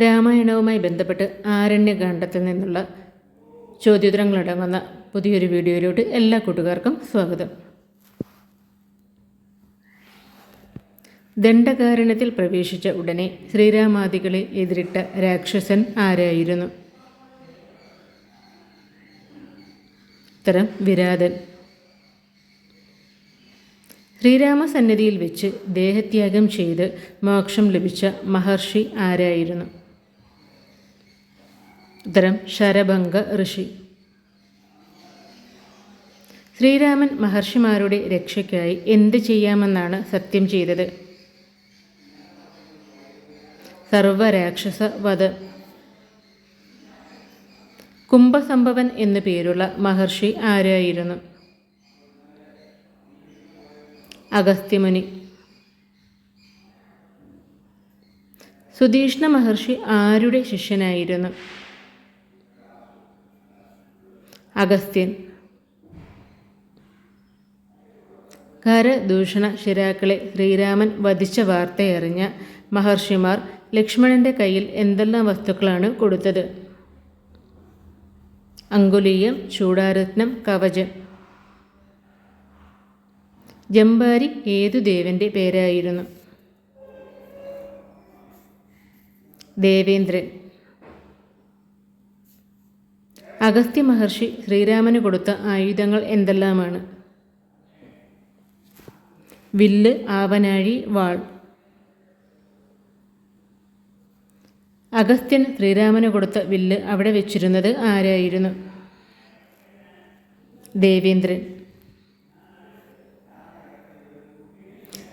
രാമായണവുമായി ബന്ധപ്പെട്ട് ആരണ്യകാണ്ഡത്തിൽ നിന്നുള്ള ചോദ്യോത്തരങ്ങളടങ്ങുന്ന പുതിയൊരു വീഡിയോയിലോട്ട് എല്ലാ കൂട്ടുകാർക്കും സ്വാഗതം. ദണ്ഡകാരണത്തിൽ പ്രവേശിച്ച ഉടനെ ശ്രീരാമാദികളെ എതിരിട്ട രാക്ഷസൻ ആരായിരുന്നു? ഉത്തരം വിരാതൻ. ശ്രീരാമസന്നിധിയിൽ വെച്ച് ദേഹത്യാഗം ചെയ്ത് മോക്ഷം ലഭിച്ച മഹർഷി ആരായിരുന്നു? ഉത്തരം ശരഭംഗ ഋഷി. ശ്രീരാമൻ മഹർഷിമാരുടെ രക്ഷയ്ക്കായി എന്ത് ചെയ്യാമെന്നാണ് സത്യം ചെയ്തത്? സർവരാക്ഷസ വധ കുംഭസംഭവൻ എന്നു പേരുള്ള മഹർഷി ആരായിരുന്നു? അഗസ്ത്യമുനി. സുധീഷ്ണ മഹർഷി ആരുടെ ശിഷ്യനായിരുന്നു? അഗസ്ത്യൻ. കരദൂഷണ ശിരാക്കളെ ശ്രീരാമൻ വധിച്ച വാർത്തയറിഞ്ഞ മഹർഷിമാർ ലക്ഷ്മണന്റെ കയ്യിൽ എന്തെല്ലാം വസ്തുക്കളാണ് കൊടുത്തത്? അങ്കുലീയം ചൂടാരത്നം കവചം. ജമ്പാരി ഏതു ദേവന്റെ പേരായിരുന്നു? ദേവേന്ദ്രൻ. അഗസ്ത്യ മഹർഷി ശ്രീരാമന് കൊടുത്ത ആയുധങ്ങൾ എന്തെല്ലാമാണ്? വില്ല് ആവനാഴി വാൾ. അഗസ്ത്യൻ ശ്രീരാമന് കൊടുത്ത വില്ല് അവിടെ വെച്ചിരുന്നത് ആരായിരുന്നു? ദേവേന്ദ്രൻ.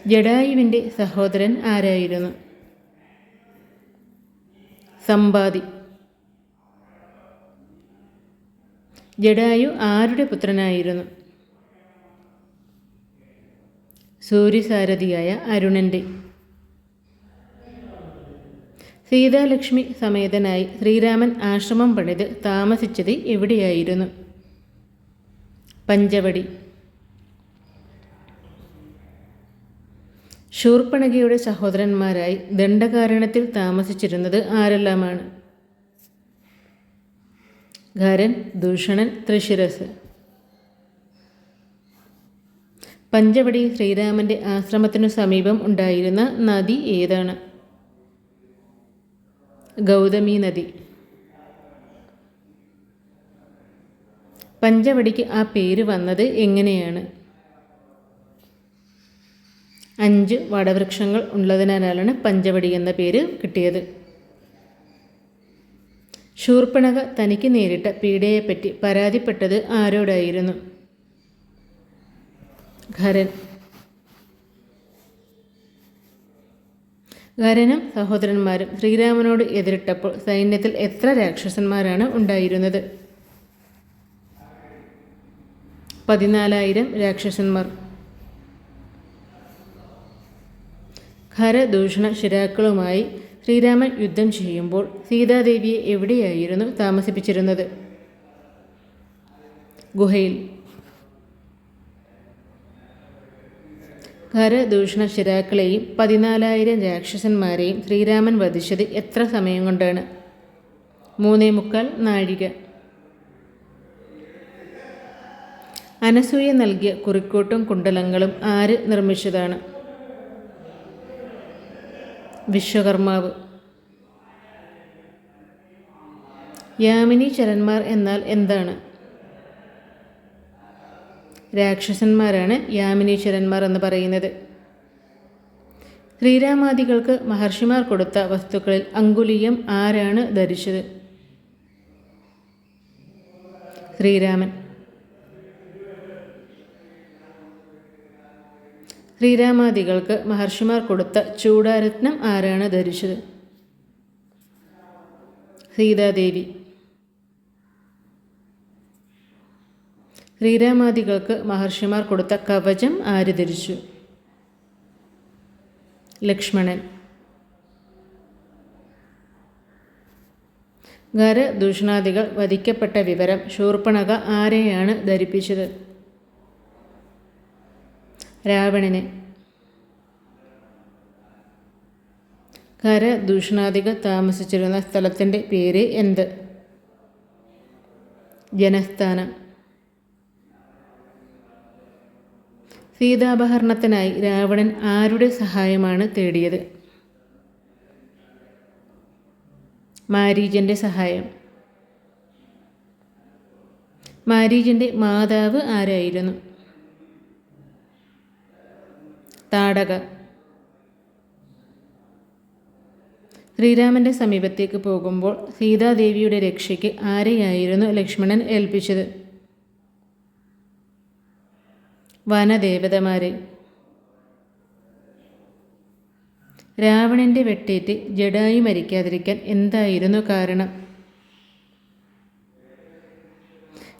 ജഡായുവിന്റെ സഹോദരൻ ആരായിരുന്നു? സമ്പാതി. ജഡായു ആരുടെ പുത്രനായിരുന്നു? സൂര്യസാരഥിയായ അരുണന്റെ സീതാലക്ഷ്മി സമേതനായി ശ്രീരാമൻ ആശ്രമം പണിത് താമസിച്ചത് എവിടെയായിരുന്നു? പഞ്ചവടി. ശൂർപ്പണകയുടെ സഹോദരന്മാരായി ദണ്ഡകാരണത്തിൽ താമസിച്ചിരുന്നത് ആരെല്ലാമാണ്? ഖരൻ ദൂഷണൻ തൃശിരസ് പഞ്ചവടി ശ്രീരാമന്റെ ആശ്രമത്തിനു സമീപം ഉണ്ടായിരുന്ന നദി ഏതാണ്? ഗൗതമി നദി. പഞ്ചവടിക്ക് ആ പേര് വന്നത് എങ്ങനെയാണ്? അഞ്ച് വടവൃക്ഷങ്ങൾ ഉള്ളതിനാലാണ് പഞ്ചവടി എന്ന പേര് കിട്ടിയത്. ശൂർപ്പണക തനിക്ക് നേരിട്ട പീഡയെപ്പറ്റി പരാതിപ്പെട്ടത് ആരോടായിരുന്നു? ഖരൻ. ഖരനും സഹോദരന്മാരും ശ്രീരാമനോട് എതിരിട്ടപ്പോൾ സൈന്യത്തിൽ എത്ര രാക്ഷസന്മാരാണ് ഉണ്ടായിരുന്നത്? പതിനാലായിരം രാക്ഷസന്മാർ. ഖരദൂഷണ ശിരാക്കളുമായി ശ്രീരാമൻ യുദ്ധം ചെയ്യുമ്പോൾ സീതാദേവിയെ എവിടെയായിരുന്നു താമസിപ്പിച്ചിരുന്നത്? ഗുഹയിൽ. ഖരദൂഷണ ശിരാക്കളെയും പതിനാലായിരം രാക്ഷസന്മാരെയും ശ്രീരാമൻ വധിച്ചത് എത്ര സമയം കൊണ്ടാണ്? മൂന്നേ മുക്കാൽ നാഴിക. അനസൂയ നൽകിയ കുറിക്കോട്ടും കുണ്ടലങ്ങളും ആര് നിർമ്മിച്ചതാണ്? വിശ്വകർമാവ്. യാമിനി ചരന്മാർ എന്നാൽ എന്താണ്? രാക്ഷസന്മാരാണ് യാമിനീശ്വരന്മാർ എന്ന് പറയുന്നത്. ശ്രീരാമാദികൾക്ക് മഹർഷിമാർ കൊടുത്ത വസ്തുക്കളിൽ അങ്കുലീയം ആരാണ് ധരിച്ചത്? ശ്രീരാമൻ. ശ്രീരാമാദികൾക്ക് മഹർഷിമാർ കൊടുത്ത ചൂടാരത്നം ആരാണ് ധരിച്ചത്? സീതാദേവി. ശ്രീരാമാദികൾക്ക് മഹർഷിമാർ കൊടുത്ത കവചം ആര് ധരിച്ചു? ലക്ഷ്മണൻ. ഖരദൂഷണാദികൾ വധിക്കപ്പെട്ട വിവരം ശൂർപ്പണക ആരെയാണ് ധരിപ്പിച്ചത്? രാവണന്. കര ദൂഷണാധിക താമസിച്ചിരുന്ന സ്ഥലത്തിന്റെ പേര് എന്ത്? ജനസ്ഥാനം. സീതാപഹരണത്തിനായി രാവണൻ ആരുടെ സഹായമാണ് തേടിയത്? മാരീജന്റെ സഹായം. മാരീജന്റെ മാതാവ് ആരായിരുന്നു? താടക. ശ്രീരാമന്റെ സമീപത്തേക്ക് പോകുമ്പോൾ സീതാദേവിയുടെ രക്ഷയ്ക്ക് ആരെയായിരുന്നു ലക്ഷ്മണൻ ഏൽപ്പിച്ചത്? വനദേവതമാരെ. രാവണന്റെ വെട്ടേറ്റ് ജഡായി മരിക്കാതിരിക്കാൻ എന്തായിരുന്നു കാരണം?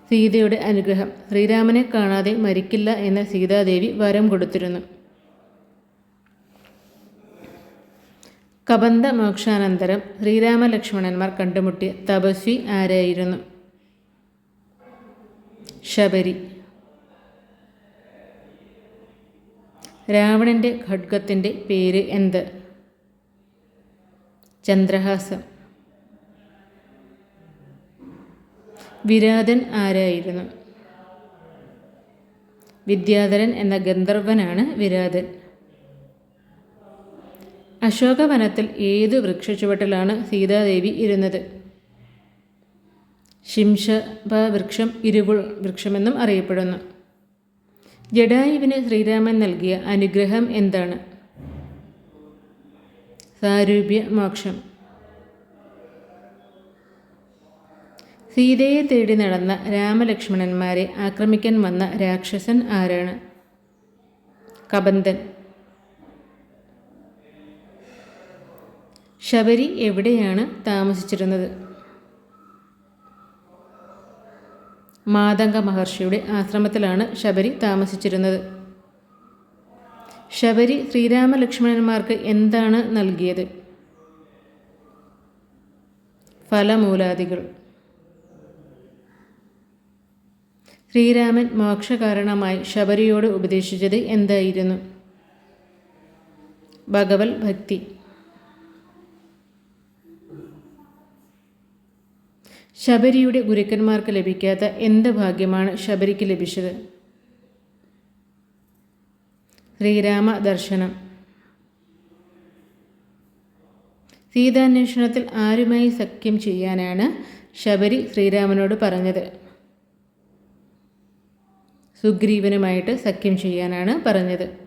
സീതയുടെ അനുഗ്രഹം. ശ്രീരാമനെ കാണാതെ മരിക്കില്ല എന്ന സീതാദേവി വരം കൊടുത്തിരുന്നു. കബന്ധ മോക്ഷാനന്തരം ശ്രീരാമലക്ഷ്മണന്മാർ കണ്ടുമുട്ടിയ തപസ്വി ആരായിരുന്നു? ശബരി. രാവണന്റെ ഖഡ്ഗത്തിന്റെ പേര് എന്ത്? ചന്ദ്രഹാസം. വിരാതൻ ആരായിരുന്നു? വിദ്യാധരൻ എന്ന ഗന്ധർവനാണ് വിരാതൻ. അശോകവനത്തിൽ ഏതു വൃക്ഷച്ചുവട്ടിലാണ് സീതാദേവി ഇരുന്നത്? ശിംഷഭ വൃക്ഷം ഇരുവുൾ വൃക്ഷമെന്നും അറിയപ്പെടുന്നു. ജഡായുവിന് ശ്രീരാമൻ നൽകിയ അനുഗ്രഹം എന്താണ്? സാരൂപ്യ മോക്ഷം സീതയെ തേടി നടന്ന രാമലക്ഷ്മണന്മാരെ ആക്രമിക്കാൻ വന്ന രാക്ഷസൻ ആരാണ്? കബന്ധൻ ശബരി എവിടെയാണ് താമസിച്ചിരുന്നത്? മാതംഗ മഹർഷിയുടെ ആശ്രമത്തിലാണ് ശബരി താമസിച്ചിരുന്നത്. ശബരി ശ്രീരാമലക്ഷ്മണന്മാർക്ക് എന്താണ് നൽകിയത്? ഫലമൂലാദികൾ. ശ്രീരാമൻ മോക്ഷകാരണമായി ശബരിയോട് ഉപദേശിച്ചത് എന്തായിരുന്നു? ഭഗവത് ഭക്തി ശബരിയുടെ ഗുരുക്കന്മാർക്ക് ലഭിക്കാത്ത എന്ത് ഭാഗ്യമാണ് ശബരിക്ക് ലഭിച്ചത്? ശ്രീരാമ ദർശനം. സീതാന്വേഷണത്തിൽ ആരുമായി സഖ്യം ചെയ്യാനാണ് ശബരി ശ്രീരാമനോട് പറഞ്ഞത്. സുഗ്രീവനുമായിട്ട് സഖ്യം ചെയ്യാനാണ് പറഞ്ഞത്.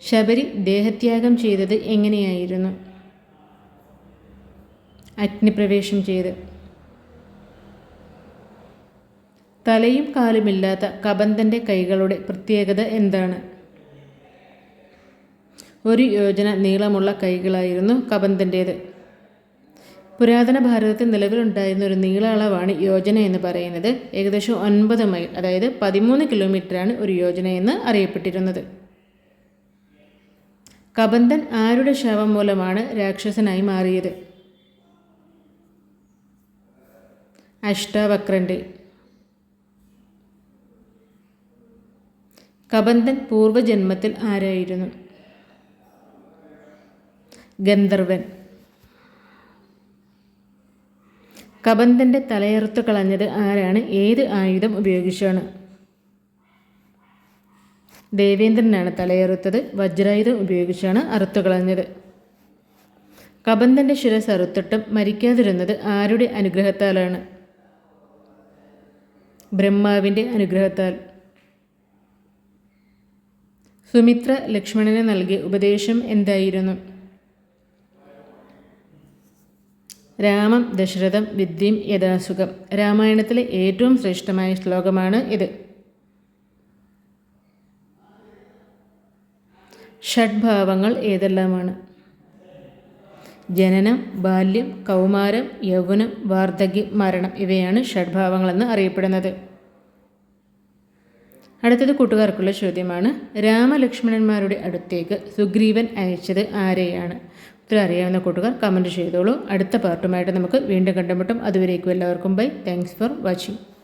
ശബരി ദേഹത്യാഗം ചെയ്തത് എങ്ങനെയായിരുന്നു? അഗ്നിപ്രവേശം ചെയ്ത്. തലയും കാലുമില്ലാത്ത കബന്ധന്റെ കൈകളുടെ പ്രത്യേകത എന്താണ്? ഒരു യോജന നീളമുള്ള കൈകളായിരുന്നു കബന്ധന്റേത് പുരാതന ഭാരതത്തിൽ നിലവിലുണ്ടായിരുന്ന ഒരു നീള അളവാണ് യോജന എന്ന് പറയുന്നത്. ഏകദേശം ഒൻപത് മൈൽ അതായത് പതിമൂന്ന് കിലോമീറ്ററാണ് ഒരു യോജന എന്ന് അറിയപ്പെട്ടിരുന്നത്. കബന്ധൻ ആരുടെ ശവം മൂലമാണ് രാക്ഷസനായി മാറിയത്? അഷ്ടാവക്രന്റെ കബന്ധൻ പൂർവജന്മത്തിൽ ആരായിരുന്നു? ഗന്ധർവൻ. കബന്ധന്റെ തലയറുത്ത് കളഞ്ഞത് ആരാണ്? ഏത് ആയുധം ഉപയോഗിച്ചാണ്? ദേവേന്ദ്രനാണ് തലയറുത്തത്. വജ്രായുധം ഉപയോഗിച്ചാണ് അറുത്തു കളഞ്ഞത്. കബന്ധന്റെ ശിരസ് അറുത്തിട്ടും മരിക്കാതിരുന്നത് ആരുടെ അനുഗ്രഹത്താലാണ്? ബ്രഹ്മാവിന്റെ അനുഗ്രഹത്താൽ. സുമിത്ര ലക്ഷ്മണന് നൽകിയ ഉപദേശം എന്തായിരുന്നു? രാമം ദശരഥം വിദ്യയും യഥാസുഖം. രാമായണത്തിലെ ഏറ്റവും ശ്രേഷ്ഠമായ ശ്ലോകമാണ് ഇത്. ഷഡ്ഭാവങ്ങൾ ഏതെല്ലാമാണ്? ജനനം ബാല്യം കൗമാരം യൗവനം വാർദ്ധക്യം മരണം ഇവയാണ് ഷഡ്ഭാവങ്ങളെന്ന് അറിയപ്പെടുന്നത്. അടുത്തത് കൂട്ടുകാർക്കുള്ള ചോദ്യമാണ്. രാമലക്ഷ്മണന്മാരുടെ അടുത്തേക്ക് സുഗ്രീവൻ അയച്ചത് ആരെയാണ്? ഉത്തരം അറിയാവുന്ന കൂട്ടുകാർ കമന്റ് ചെയ്തോളൂ. അടുത്ത പാർട്ടുമായിട്ട് നമുക്ക് വീണ്ടും കണ്ടുമുട്ടും. അതുവരേക്കും എല്ലാവർക്കും ബൈ താങ്ക്സ് ഫോർ വാച്ചിങ്